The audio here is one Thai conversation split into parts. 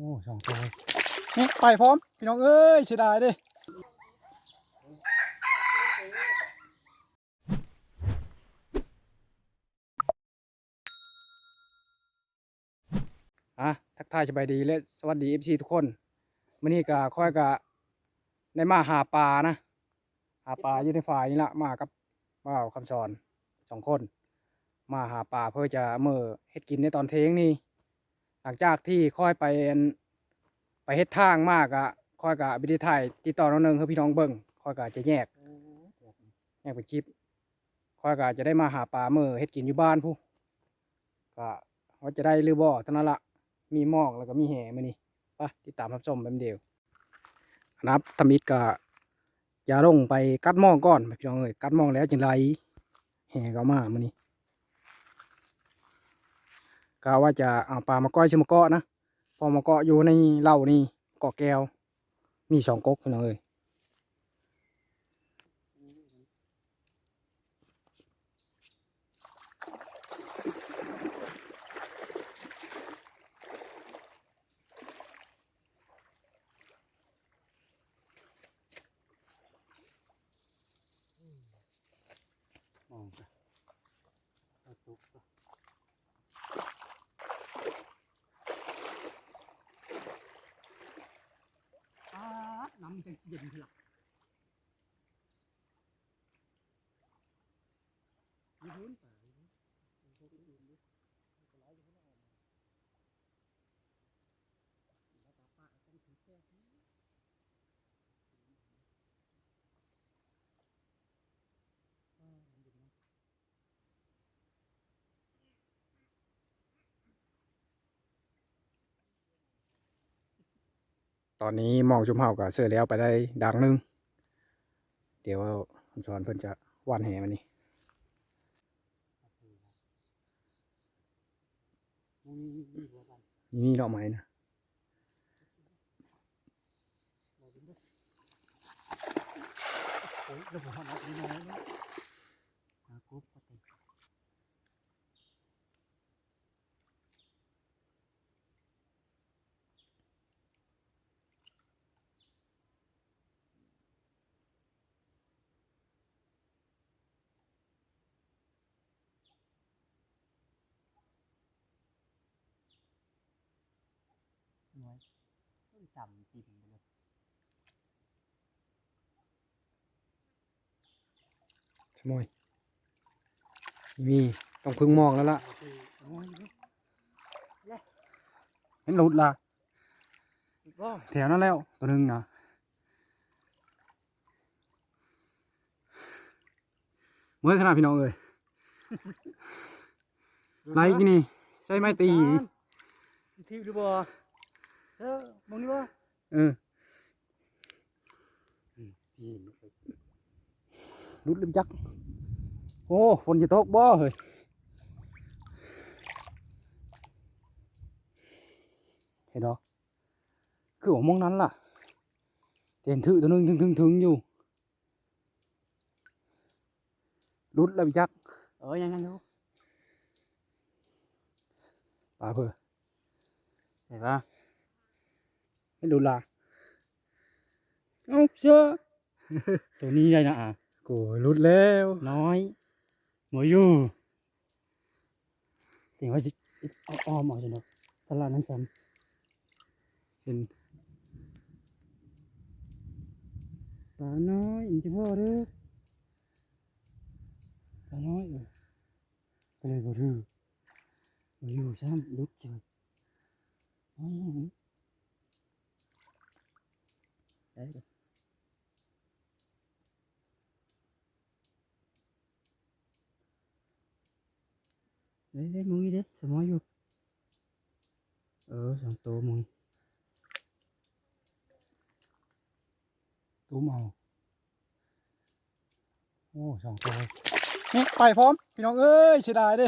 โอ้สองตัวนี่ไปพร้อม พี่น้องเอ้ยเสียดายดิอะทักทายสบายดีและสวัสดีเอฟซีทุกคนมื่อนี้ก็ค่อยก็ได้มาหาปลานะ หาปลาอยู่ในฝ่ายนี่ละมากับบ่าวคำสอนสองคน มาหาปลาเพื่อจะเมื่อเฮ็ดกินในตอนเทงนี่ หลังจากที่ค่อยไปอันไปเฮ็ดทางมากอะค่อยกะบิไดถ่ายติดต่อน้องหนึงให้พี่น้องเบิ่งค่อยกะจะแยกแยกเป็นคลิปค่อยกะจะได้มาหาปลาเมื่อเฮ็ดกินอยู่บ้านผู้ก็ว่าจะได้หรือบ่เท่านั้นละมีหมอกแล้วก็มีแห่มานี่ไปติดตามรับชมแป๊บเดียวนะครับทำอิดก็จะลงไปกัดหมองก่อนพี่น้องเอ้ยกัดหมองแล้วจึงไรแห่ก็มามานี่ กะว่าจะเอาปลามาก้อยชิมมาเกาะนะ พอมาเกาะอยู่ในเหล้านี่เกาะแก้ว มีสองก๊กพี่น้องเอ้ยมองไปเอาตุ๊กไป อ่าน้ำ จะเย็นเถอะ ตอนนี้มองชุมเฮากับเสื้อแล้วไปได้ดังนึง เดี๋ยวคุณสอนเพิ่นจะว่านแหมันนี่นี่ดอกไม้นะระบบน้อยน้อยนะกรุ๊ปปกติ น้อยต้อง จำจิ้มไปเลยสมอยมีต้องพึ่งมองแล้วล่ะน้อยเห็นหลุดละอีกว่าแถวนั้นแล้วตัวหนึงนะเมื่อขนาดพี่น้องเอ้ยไรกินนี่ใส่ไม้ตีทิวหรือบ่เออมองนี่บ่เออพี่รุดลืมจักโอ้ฝนจะตกบ่เฮ้ยเห็นเหรอ คือผมมองนั้นล่ะเต็นถือตัวหนึงถึงถึงถึงอยู่รุดแล้วจักเออยัง ไงดูปลาเพื่อเห็นปะไม่รุดละเอ้าเชื่อตัวนี้ใหญ่นะอะกูรุดแล้ว น้อยหมวยอยู่ถึงว่าจะเอาอ้อมออกจากดอกตลาดนั้นซ้เห็นำปลาน้อยอินจิพ่อเด้อปลาน้อยเออไปเลยบ่รู้บ่อยู่ซ้ำลุกจังน้อ ยอย่างนี้ได้เด้อเด้เด้มึงนี่เด้สมออยู่เออสองตัวมึงตุ้มเอาโอ้สองตัวนี่ไปพร้อมพี่น้องเอ้ยเสียดายเดิ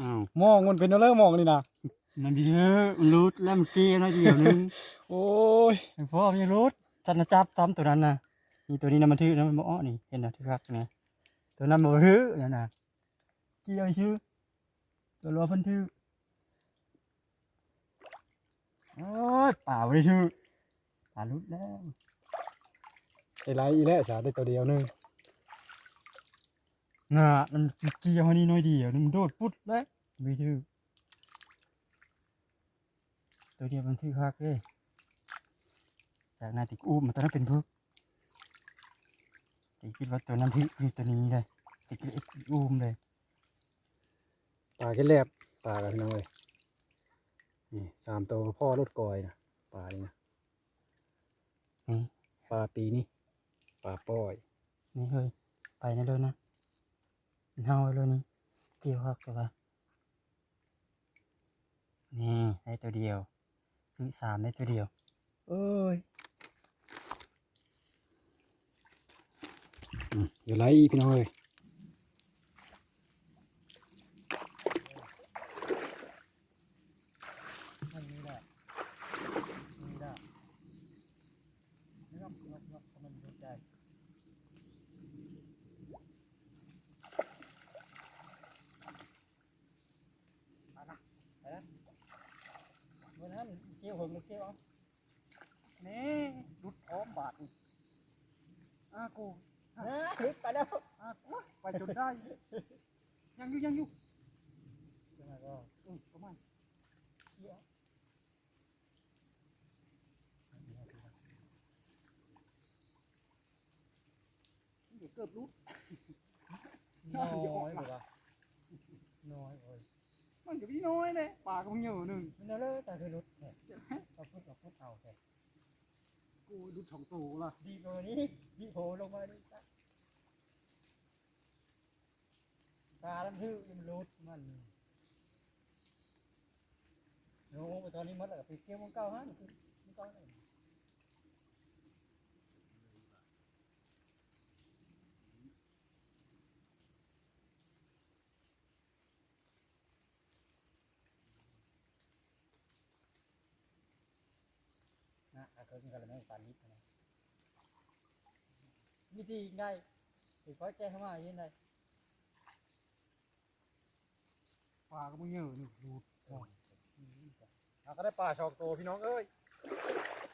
อ้าวมองมันเป็นอะไรมองนี่นะมันดีเด้อมันรูดแล้วมันเกี้ยน้อยเดียวนึงโอ้ยไอ้พ่อมันยังรูด ทันนะจับซ้ำตัวนั้นนะนี่ตัวนี้นะมันทื่อนะมันบ่อ้อนี่เห็นนะที่รักนะตัวนั้นมันบ่ทื่อนั่นะเกี่ยวชื่อตัวรัวพิ่นทื่อโอ้ยป่าบ่ได้ชื่อป่าลุดแล้วไอ้ไรอีแล้วสาได้ตัวเดียวนึงงามันเกี่ยวนนี้น้อยเดียวนี่มันโดดปุ๊ดเลยไม่ชื่อตัวเดียวมันชื่อคักเลย จากนาติกอุ้มมันตอนนั้นเป็นพึกติคิดว่าตัวนั้นที่คือตัวนี้เลยติคิดอุ้มเลยปลาแค่แลบปลากันพี่น้องเลยนี่สามตัวพ่อรถกอยนะปลานี่นะนี่ปลาปีนี่ปลาป้อย นี่เฮ้ยไปนะเลยนะมันเฮาเลยนี่เกี่ยวคักตัวว่านี่ได้ตัวเดียวซื้อสามได้ตัวเดียว เอ้ยอย่าไล่พี่น้องเลย อันนี้แหละนี่แหละงับงับงับมันดูใจไปนะไปนะวันนั้นเกี่ยวหงเกี่ยวเอานี่รุดพร้อมบาทนี่อากูนะไปแล้วอากู ไปจนได้ ยังอยู่ยังอยู่ยังไงก็อืมประมาณเกี่ยวเดี๋ยวเกือบรุดน้อยเลเลยยวะน้อยเลยมันจะพี่น้อยเลยปลาก็มึงเยอะหนึ่งมันเอาเลยแต่คือรุดแค่เอาพุทเอาพุทเอาแค่กูดูสองตัวละดีโลนี้ดีโผล่ลงมาดิ ตาตาลันทื่อมันรุดมันโน้ตอนนี้มันแล้วไปเกี่ยวมันเก้าฮะมันมันเก้าเลยนะอาเขากินกันแล้วไม่ปานนิดนะวิธีง่ายถือคอยแก้เข้ามาอย่างนี้เลย ปลาก็มึงเยอะหนึ่งดูก็ได้ปลาสองตัวพี่น้องเอ้ย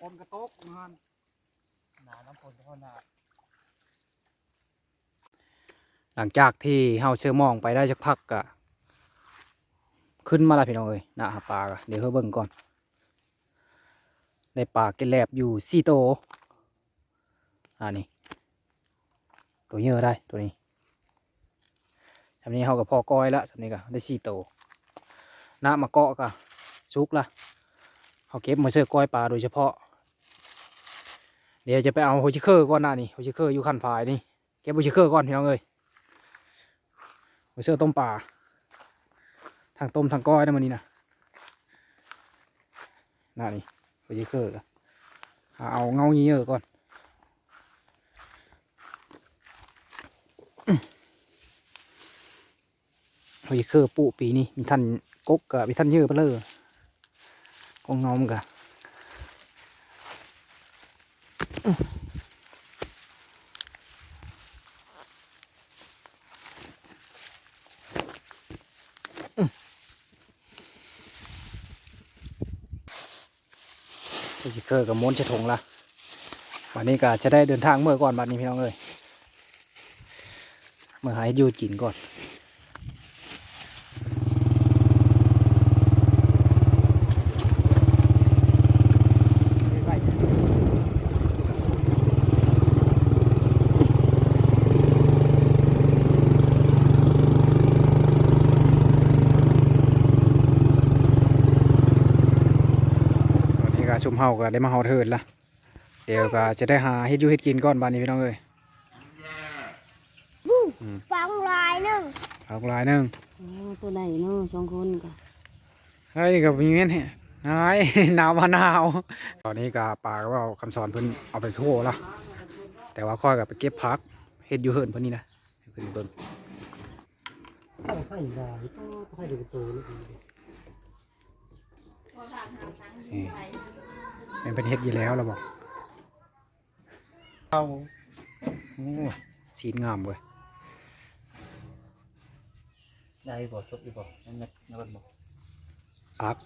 คนกระตกงานหนาน้ำฝนเฉพาะหนาหลังจากที่เฮาเชื่อมองไปได้สักพักกะขึ้นมาและพี่น้องเอ้ยนะหาปลากะเดี๋ยวเฮาเบิ่งก่อนได้ปลาเกล็ดแลบอยู่สี่ตัวอ่านี่ตัวเยอะได้ตัวนี้ ทำนี้เฮากับพ่อก้อยละทำนี้ก็ได้สี่ตัวนะมาเกาะกะซุกละเฮาเก็บมาเชื่อก้อยปลาโดยเฉพาะ เดี๋ยวจะไปเอาโฮชิเคอร์ก่อนหน้านี่โฮชิเคอร์อยู่ขั้นพายนี่เก็บโฮชิเคอร์ก่อนพี่น้องเอ้ยไปเสื้อต้มปลาทางต้มทางก้อยนะมันนี่นะหน่านี่ไปยี่เคอร์กะหาเอาเงาเยอะๆก่อน ไปยี่เคอร์ปูปีนี้มีท่านกกกะมีท่านเยอไปเลยกองเงามันกะไปยี่เคอร์กับม้วนจะถงละวันนี้ก็จะได้เดินทางเมื่อก่อนบัดนี้พี่น้องเอ้ยเมื่อหายยูกินก่อน มเฮาก็ได้มาเฮาเทิดละเดี๋ยวก็จะได้หาเฮ็ดอยูเฮ็ดกินก่อนบ้านนี้พี่น้องเอ้ยฟังลายหนึ่งเอาหลายหนึ่งตัวไหนเนาะสองคนก็เฮ้ยกับมีเงี้ยเนี่ยนายหนาวมาหนาว ตอนนี้ก็ปลาก็เอาคำสอนเพิ่นเอาไปโชว์ละแต่ว่าค่อยกับไปเก็บพักเฮ็ดอยู่เฮิรนเพิ่นนี่นะเพิ่นเบิ่งใส่ไข่ลายก็ไข่เด็กโต เลยนี่มันเป็นเฮ็ดอยู่แล้วเราบอกเอาโอ้สีนงามเว้ยได้บ่จบอีบ่นั่นนักนักบ่พัก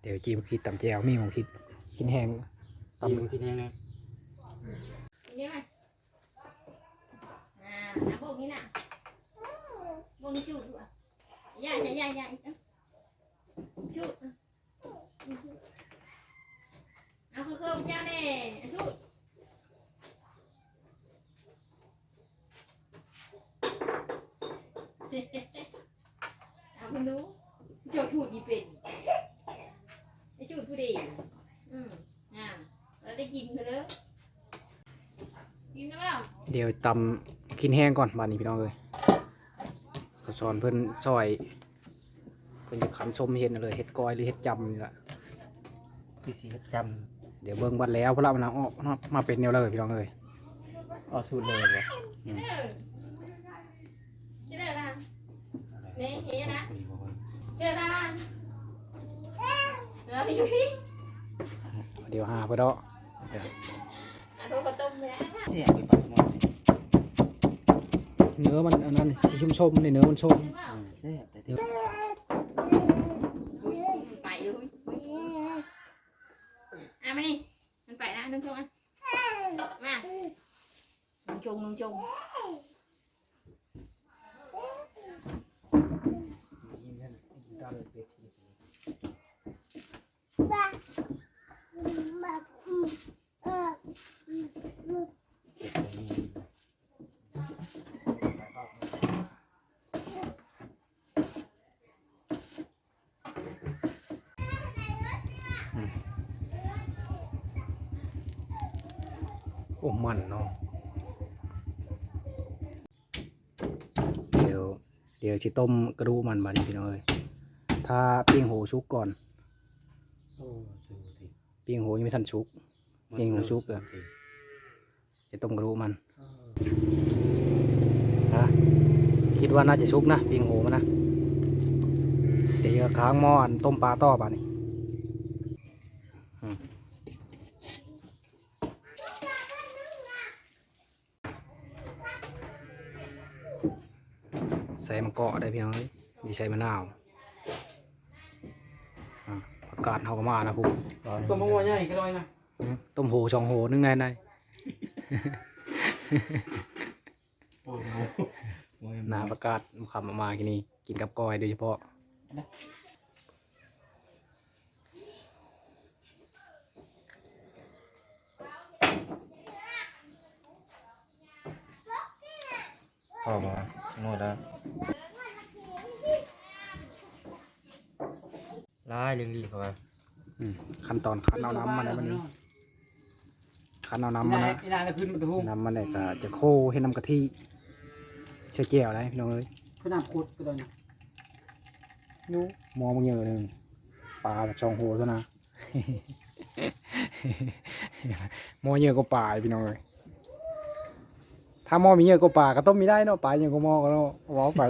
เดี๋ยวจีมคิดตำแจวมีของคิดกินแห้งตำมึงกินยังไงนี่ไหมอ่าเอาพวกนี้น่ะพวกนี้จุดด้วยใหญ่ใหญ่ใหญ่ใหญ่จุด เอาคือคือเจ้าเน่จุดเอาคุณดูจดถูดดีเป็นไอ้จุดผู้ดีอืมอ่าแล้วได้กินเถอะเด้อกินหรือเปล่าเดี๋ยวตำกินแห้งก่อนบานนี้พี่น้องเลยเขาสอนเพิ่นซอย เพิ่นจะขันชมเห็ดนั่นเลยเห็ดกอยหรือเห็ดจำนี่แหละ พี่สีจ เดี๋ยวเบิ่งบัดแล้วเพราะเรามันเอาออกมาเป็นแนวเลยพี่น้องเลยำเอาสูตรเลยเหรอกินเด้อกินเด้อล่ะนี่เฮียนะเด้อล่ะเอออยู่พี่เดี๋ยวหาเพื่อเดาะอะโทรกระต้มเลยนะเสียไปปัดหมดเลยเนื้อมันอันนั้นสีชุ่มชมๆในเนื้อมันชมใช่เปล่าเสียแต่เดี๋ยวอุ้ยมันไปเลยอุ้ย อะมานี่มันไปนะนุ่งชงอะมานุ่งชงนุ่งชงโอ้ันเนาะเดี๋ยวเดี๋ยวชิต้มกระดูกมันบาดิพี่น้องเลยถ้าปิ้งโหชุกก่อนปิ้งโหยังไม่ทันชุกยิงหัวชุบเหรอจะต้มกระดูกมันนะคิดว่าน่าจะชุกนะปิ้งโหมันนะเดี๋ยวค้างหม้อต้มปลาต่อบาดนี้ ส่มะกอกได้พี่น้องเอ้ยมีใส่มะนาวอะผักกาดเฮาก็มานะพูตัวมังวใหญ่ก็ได้นะอืมต้มโหสองโหนึงในในโอ้โหหนาประกาศคำออกมากินนี้กินกับก้อยโดยเฉพาะพอมา โน่นแล้วลายเรื่องรีบเข้าไปอืมขั้นตอนคั้นเอาน้ำมาในวันนี้คั้นเอาน้ำมานะอีนานจะขึ้นประตูน้ำมันเนี่ยก็จะโคให้น้ำกะทิเชื่อแก้วได้พี่น้องเอ้ยขนาดโคตรก็ได้นะยูมองมันเยอะหนึ่งปลาช่องโหซะนะหมอเยอะก็ปลาพี่น้องเอ้ย ถ้าหมอมีเยอะก็ปลาก็ต้มไม่ได้เนาะปลาเยอะก็หมอก็เนาะเว้าไป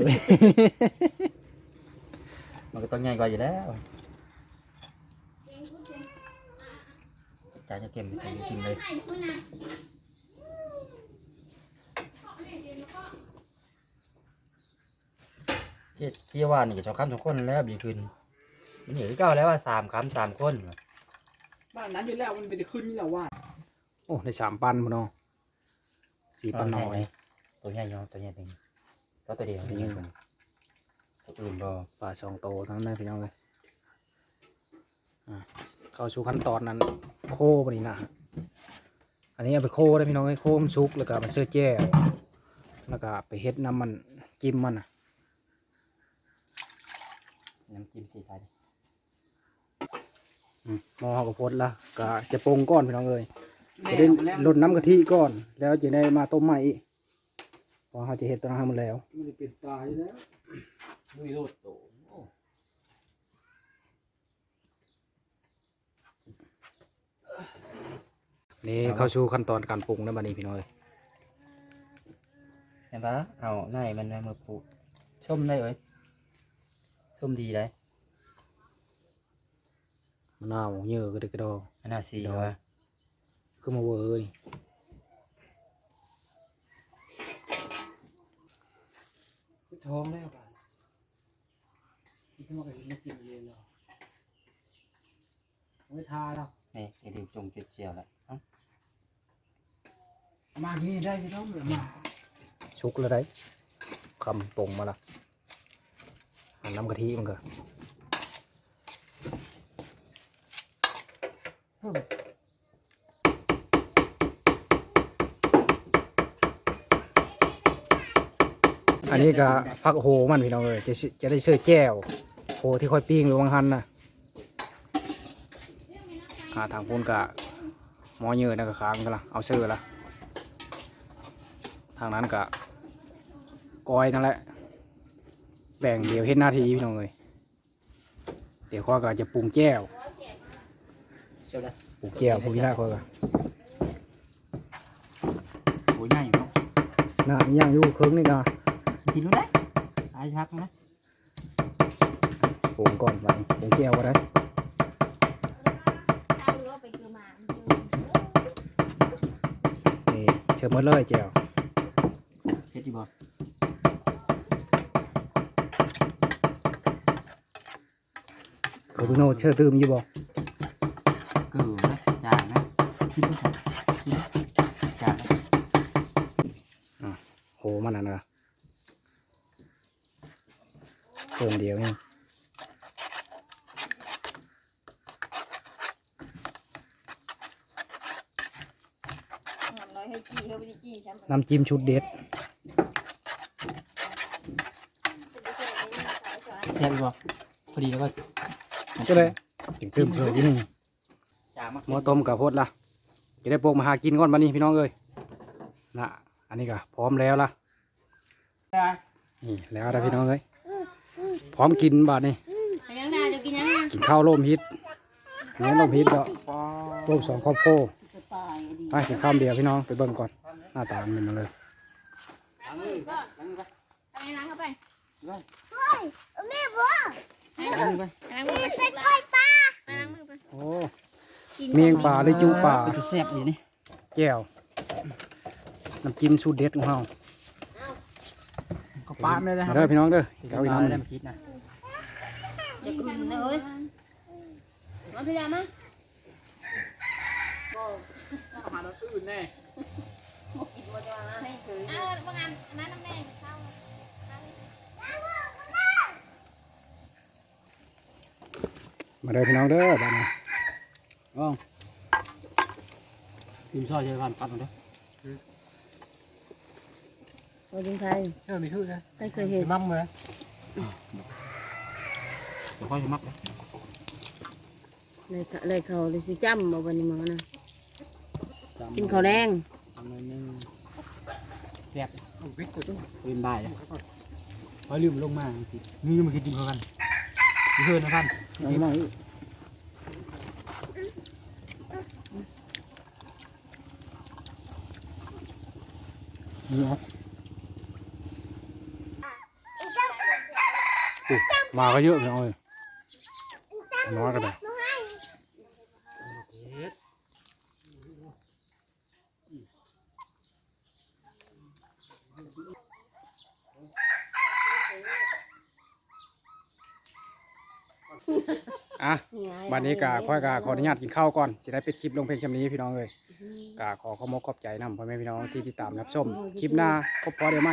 มันก็ต้องใหญ่กว่าอยู่แล้วจานจะเก็บไปกินเลยให้คุณนะที่ที่ว่านี่จะสองคำสองคนแล้วบีขึ้นมันเห็นเก้าแล้วว่าสามคำสามคนบ้านนั้นอยู่แล้วมันไปขึ้นนี่แหละว่า โอ้ได้สามปันพุ่นเนาะ สี่ปันน้อยตัวใหญ่ยองตัวใหญ่จริงตัวตัวเดียวนี่ตัวอื่นบ่ปลาช่องโตทั้งนั้นพี่น้องเลยอะเข้าสู่ขั้นตอนนั้นโคปนี่นะอันนี้เอาไปโคได้พี่น้องให้โคมันสุกแล้วก็มันเสื้อแจ้วแล้วก็ไปเฮ็ดน้ำมันจิ้มมันอะน้ำจิ้มสีไทยอืมหมอเขาก็พดละก็จะปรุงก้อนพี่น้องเลยแม่ จะได้มาแล้วลดน้ำกะทิก่อน แล้วจะได้มาต้มใหม่อีกเพราะเขาจะเฮ็ดตัวนั้นให้หมดแล้วมันจะเป็นตายแล้วลุยโลดโตนี่เข้าสู่ขั้นตอนการปรุงแล้วบัดนี้พี่น้องเอ้ยเห็นปะเอาในมันมามาปลูกส้มได้เอ้ยส้มดีเลยมะนาวเยอะก็ได้กระดออันน่าสีวะ คือมาเวอร์นี่ท้องแล้วบ้านที่มากินมากินเย็นแล้วไว้ทาเรานี่ไอ้ดิวจงเจ็บเจียวแล้วเอ้าเอามาที่นี่ได้จะต้องเหลือมาชุกแล้วได้คำตรงมาละอันน้ำกะทิมันก็ อันนี้ก็พักโหมันพี่น้องเลยจะสิจะได้เสื้อแก้วโหที่ค่อยปิ้งอยู่วังหันนะอ่าทางพูนกะหมอเยือนะก็ค้างกันละเอาเสื้อละทางนั้นกะกอยนั่นแหละแบ่งเดี๋ยวเฮ็ดหน้าที่พี่น้องเลยเดี๋ยวข้อยก็จะปรุงแก้วเจียวได้ปรุงแก้วพวกนี้ได้ข้อยก็โอ้ยใหญ่เนาะหน้านี่ย่างอยู่เครื่องนี่ก็ กินรู้ได้อายพักนะปรุงก่อนไปปรุงแก้วก็ได้เอาหรือว่าไปคือหมานี่เชิญหมดเลยแก้วเฮ็ดดีบ่โคบิโนเชิญตื้มอยู่บ่เกลือนะจางนะคิดดูคิดดูจางนะโหมันน่ะนะ เครื่องเดียวนี่น้อยให้จี้เฮาไปจี้ฉันน้ำจิ้มชุดเด็ดแซ่บดีบ่พอดีแล้วก็ก็เลยถึงเติมเพิ่มอีกนึงจางมากหม้อต้มกับโพดละจะได้โปกมาหากินก่อนบัดนี้พี่น้องเอ้ยนะอันนี้ก็พร้อมแล้วล่ะนี่แล้วนะพี่น้องเอ้ย พร้อมกินบาดนี้ไปยังดาจะกินยังไงกินข้าวร่มฮิตนี่ร่มฮิตก็ร่มสองครอบโพไปกินข้าวเดียวพี่น้องไปเบิ่งก่อนหน้าตามันเป็นมาเลยล้างมือก็ล้างมือไปไปล้างเข้าไปแม่บอกล้างมือไปล้างมือไปไปค่อยปลาล้างมือไปโอ้เมียงปลาหรือจูปลาจะแซ่บดีนี่แก้วน้ำจิ้มสูตรเด็ดของเราก็ ปาดเลยนะคมารับเด้อพี่น้องเด้อที่เอาอีกปาน้ำดหได้นึ่งมาคิดนะจะกินนะเฮ้ยมาพี่ยามาหาเราอื่นแน่กินมาจะมาให้คือเอาบางอันนั้นน้ำแดงเข้ามาเด้อพี่น้องเด้อบ้านนี้อ๋อทีมซอยเชฟพันปัดมาเด้อ วันยิงไทยเชื่อมีชื่อนะไม่เคยเห็นมั่มเลยเดี๋ยวค่อยจะมักเลยเลยเขาเลยเขาเลยสิจ้ำ มากินข้าวแดงทำเยนึงแซ่บลืมได้เลยพอลืมลงมานี่มาคิดกินเอนนะเอาเอาอุ๊ยน้องเอ้ยน้อยก็ได้อะบัดนี้กาค่อยกาขออนุญาตกินข้าวก่อนสิได้ปิดคลิปลงเพลงชำนี้พี่น้องเลยกาขอขอมกขอบใจนำพ่อแม่พี่น้องที่ติดตามรับชม คลิปหน้าพบพอเดี๋ยวไหม